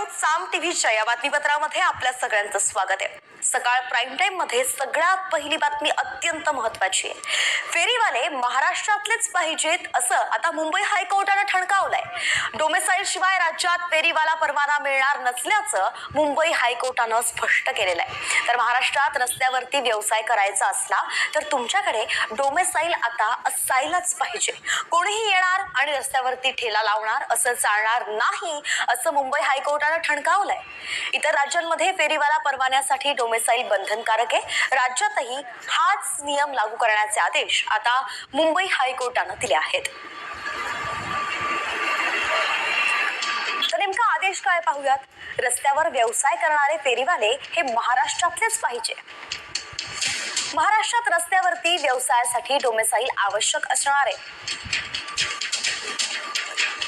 वैष्णवी साम टीव्हीच्या या बातमीपत्रामध्ये आपल्या सगळ्यांचं स्वागत आहे. सकाळ प्राईम टाइममध्ये सगळ्यात पहिली बातमी अत्यंत महत्वाची आहे. फेरीवाले महाराष्ट्रातलेच पाहिजेत असं आता मुंबई हायकोर्टानं ठणकावलंय. डोमेसाईल शिवाय राज्यात फेरीवाला परवाना मिळणार नसल्याचं मुंबई हायकोर्टानं स्पष्ट केलेलं आहे. तर महाराष्ट्रात रस्त्यावरती व्यवसाय करायचा असला तर तुमच्याकडे डोमेसाईल आता असायलाच पाहिजे. कोणीही येणार आणि रस्त्यावरती ठेला लावणार असं चालणार नाही असं मुंबई हायकोर्टानं ठणकावलंय. इतर राज्यांमध्ये फेरीवाला परवान्यासाठी डोमेसाईल बंधनकारक आहे. राज्यातही हाच नियम लागू करण्याचे आदेश आता मुंबई हायकोर्टानं दिले आहेत. समावेश काय पाहूयात? रस्त्यावर व्यवसाय करणारे फेरीवाले हे महाराष्ट्रातलेच पाहिजे. महाराष्ट्रात रस्त्यावरती व्यवसायासाठी डोमेसाईल आवश्यक असणार. आहे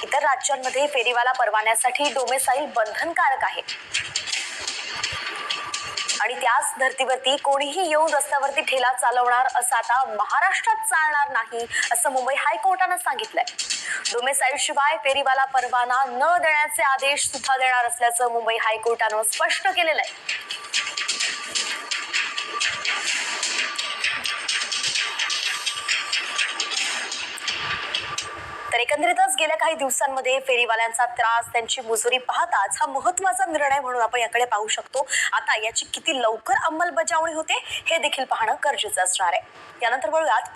इतर राज्यांमध्ये फेरीवाला परवान्यासाठी डोमेसाईल बंधनकारक आहे. आणि त्याच धर्तीवरती कोणीही येऊन रस्त्यावरती ठेला चालवणार असं आता महाराष्ट्रात चालणार नाही असं मुंबई हायकोर्टानं सांगितलंय. डोमेसाईल शिवाय फेरीवाला परवाना न देण्याचे आदेश सुद्धा देणार असल्याचं मुंबई हायकोर्टानं स्पष्ट केलेलं आहे. तर एकंदरीतच गेल्या काही दिवसांमध्ये फेरीवाल्यांचा त्रास त्यांची मुजुरी पाहताच हा महत्त्वाचा निर्णय म्हणून आपण याकडे पाहू शकतो. आता याची किती लवकर अंमलबजावणी होते हे देखील पाहणं गरजेचं असणार आहे. यानंतर वळूयात